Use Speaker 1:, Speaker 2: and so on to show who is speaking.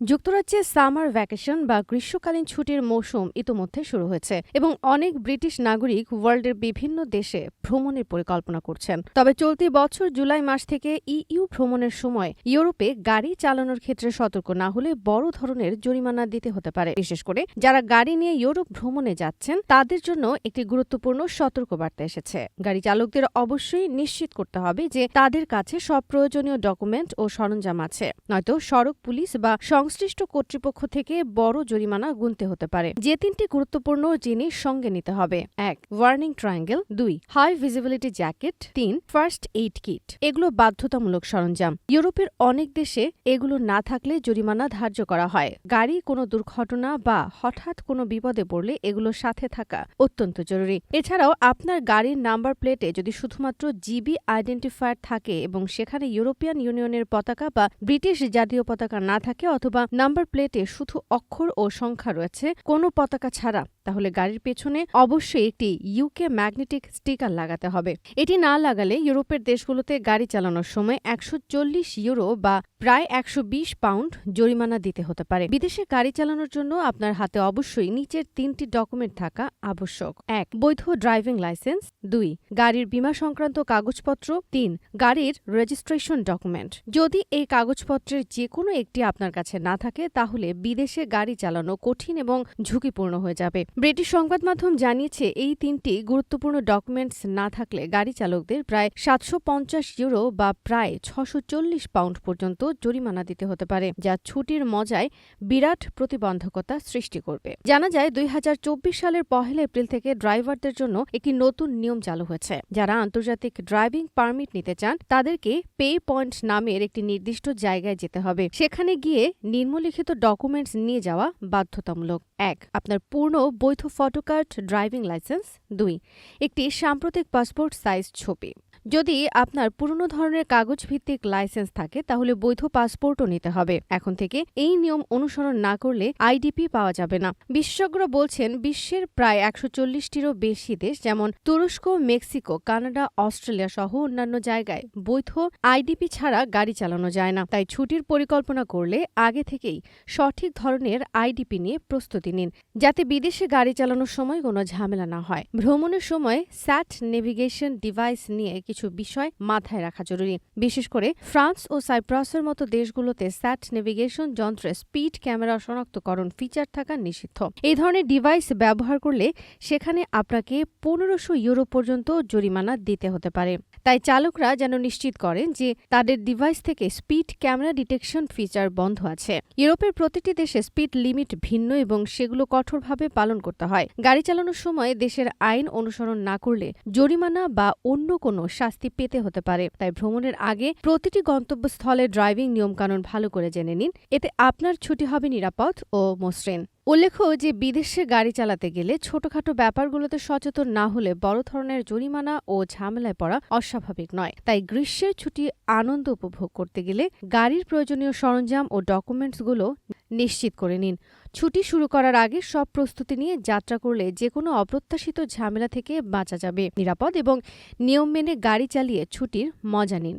Speaker 1: যুক্তরাজ্যে summer vacation বা গ্রীষ্মকালীন ছুটির মৌসুম ইতোমধ্যে শুরু হয়েছে এবং অনেক ব্রিটিশ নাগরিক ওয়ার্ল্ডের বিভিন্ন দেশে ভ্রমণের পরিকল্পনা করছেন। তবে চলতি বছর জুলাই মাস থেকে ইইউ ভ্রমণের সময় ইউরোপে গাড়ি চালানোর ক্ষেত্রে সতর্ক না হলে বড় ধরনের জরিমানা দিতে হতে পারে। বিশেষ করে যারা গাড়ি নিয়ে ইউরোপ ভ্রমণে যাচ্ছেন, তাদের জন্য একটি গুরুত্বপূর্ণ সতর্কবার্তা এসেছে। গাড়ি চালকদের অবশ্যই নিশ্চিত করতে হবে যে তাদের কাছে সব প্রয়োজনীয় ডকুমেন্ট ও সরঞ্জাম আছে। নয়তো সড়ক পুলিশ বা সংশ্লিষ্ট কর্তৃপক্ষ থেকে বড় জরিমানা গুনতে হতে পারে। যে তিনটি গুরুত্বপূর্ণ জিনিস সঙ্গে নিতে হবে। এক ওয়ার্নিং ট্রায়াঙ্গেল দুই হাই ভিজিবিলিটি জ্যাকেট তিন ফার্স্ট এইড কিট এগুলো বাধ্যতামূলক সরঞ্জাম। ইউরোপের অনেক দেশে এগুলো না থাকলে জরিমানা ধার্য করা হয়। গাড়ি, কোনো দুর্ঘটনা বা হঠাৎ কোনো বিপদে পড়লে এগুলো সাথে থাকা অত্যন্ত জরুরি। এছাড়াও আপনার গাড়ির নাম্বার প্লেটে যদি শুধুমাত্র জিবি আইডেন্টিফায়ার থাকে এবং সেখানে ইউরোপিয়ান ইউনিয়নের পতাকা বা ব্রিটিশ জাতীয় পতাকা না থাকে অথবা নাম্বার প্লেটে শুধু অক্ষর ও সংখ্যা রয়েছে, কোনো পতাকা ছাড়া। তাহলে গাড়ির পেছনে অবশ্যই একটি ইউকে ম্যাগনেটিক স্টিকার লাগাতে হবে। এটি না লাগালে ইউরোপের দেশগুলোতে গাড়ি চালানোর সময় একশো চল্লিশ ইউরো বা প্রায় একশো বিশ পাউন্ড জরিমানা দিতে হতে পারে। বিদেশে গাড়ি চালানোর জন্য আপনার হাতে অবশ্যই নিচের তিনটি ডকুমেন্ট থাকা আবশ্যক। এক, বৈধ ড্রাইভিং লাইসেন্স। দুই, গাড়ির বীমা সংক্রান্ত কাগজপত্র। তিন, গাড়ির রেজিস্ট্রেশন ডকুমেন্ট। যদি এই কাগজপত্রের যে কোনো একটি আপনার কাছে না থাকে, তাহলে বিদেশে গাড়ি চালানো কঠিন এবং ঝুঁকিপূর্ণ হয়ে যাবে। ব্রিটিশ সংবাদ মাধ্যম জানিয়েছে, এই তিনটি গুরুত্বপূর্ণ ডকুমেন্টস না থাকলে গাড়ি চালকদের প্রায় সাতশো পঞ্চাশ ইউরো বা প্রায় ছশো চল্লিশ পাউন্ড পর্যন্ত জরিমানা দিতে হতে পারে, যা ছুটির মজায় বিরাট প্রতিবন্ধকতা সৃষ্টি করবে। জানা যায়, দুই হাজার চব্বিশ সালের পহেলা এপ্রিল থেকে ড্রাইভারদের জন্য একটি নতুন নিয়ম চালু হয়েছে। যারা আন্তর্জাতিক ড্রাইভিং পারমিট নিতে চান, তাদেরকে পে পয়েন্ট নামের একটি নির্দিষ্ট জায়গায় যেতে হবে। সেখানে গিয়ে নিম্নলিখিত ডকুমেন্টস নিয়ে যাওয়া বাধ্যতামূলক। এক, আপনার পূর্ণ বৈধ ফটোকার্ড ড্রাইভিং লাইসেন্স দুই, একটি সাম্প্রতিক পাসপোর্ট সাইজ ছবি। যদি আপনার পুরনো ধরনের কাগজ ভিত্তিক লাইসেন্স থাকে, তাহলে বৈধ পাসপোর্টও নিতে হবে। এখন থেকে এই নিয়ম অনুসরণ না করলে আইডিপি পাওয়া যাবে না। বিশেষজ্ঞরা বলছেন, বিশ্বের প্রায় একশো চল্লিশটিরও বেশি দেশ, যেমন তুরস্ক, মেক্সিকো, কানাডা, অস্ট্রেলিয়া সহ অন্যান্য জায়গায় বৈধ আইডিপি ছাড়া গাড়ি চালানো যায় না। তাই ছুটির পরিকল্পনা করলে আগে থেকেই সঠিক ধরনের আইডিপি নিয়ে প্রস্তুতি নিন, যাতে বিদেশে গাড়ি চালানোর সময় কোনো ঝামেলা না হয়। ভ্রমণের সময় স্যাট নেভিগেশন ডিভাইস নিয়ে কিছু বিষয় মাথায় রাখা জরুরি। বিশেষ করে ফ্রান্স ও সাইপ্রাসের মতো দেশগুলোতে স্যাট নেভিগেশন যন্ত্রে স্পিড ক্যামেরা শনাক্তকরণ ফিচার থাকা নিষিদ্ধ। এই ধরনের ডিভাইস ব্যবহার করলে সেখানে আপনাকে পনেরোশো ইউরো পর্যন্ত জরিমানা দিতে হতে পারে। তাই চালকরা যেন নিশ্চিত করেন যে তাদের ডিভাইস থেকে স্পিড ক্যামেরা ডিটেকশন ফিচার বন্ধ আছে। ইউরোপের প্রতিটি দেশে স্পিড লিমিট ভিন্ন এবং সেগুলো কঠোরভাবে পালন করতে হয়। গাড়ি চালানোর সময় দেশের আইন অনুসরণ না করলে জরিমানা বা অন্য কোনো শাস্তি পেতে হতে পারে। তাই ভ্রমণের আগে প্রতিটি গন্তব্যস্থলে ড্রাইভিং নিয়মকানুন ভালো করে জেনে নিন। এতে আপনার ছুটি হবে নিরাপদ ও মসৃণ। উল্লেখ্য যে, বিদেশে গাড়ি চালাতে গেলে ছোটখাটো ব্যাপারগুলোতে সচেতন না হলে বড় ধরনের জরিমানা ও ঝামেলায় পড়া অস্বাভাবিক নয়। তাই গ্রীষ্মের ছুটি আনন্দ উপভোগ করতে গেলে গাড়ির প্রয়োজনীয় সরঞ্জাম ও ডকুমেন্টসগুলো নিশ্চিত করে নিন। ছুটি শুরু করার আগে সব প্রস্তুতি নিয়ে যাত্রা করলে যে কোনো অপ্রত্যাশিত ঝামেলা থেকে বাঁচা যাবে। নিরাপদ এবং নিয়ম মেনে গাড়ি চালিয়ে ছুটির মজা নিন।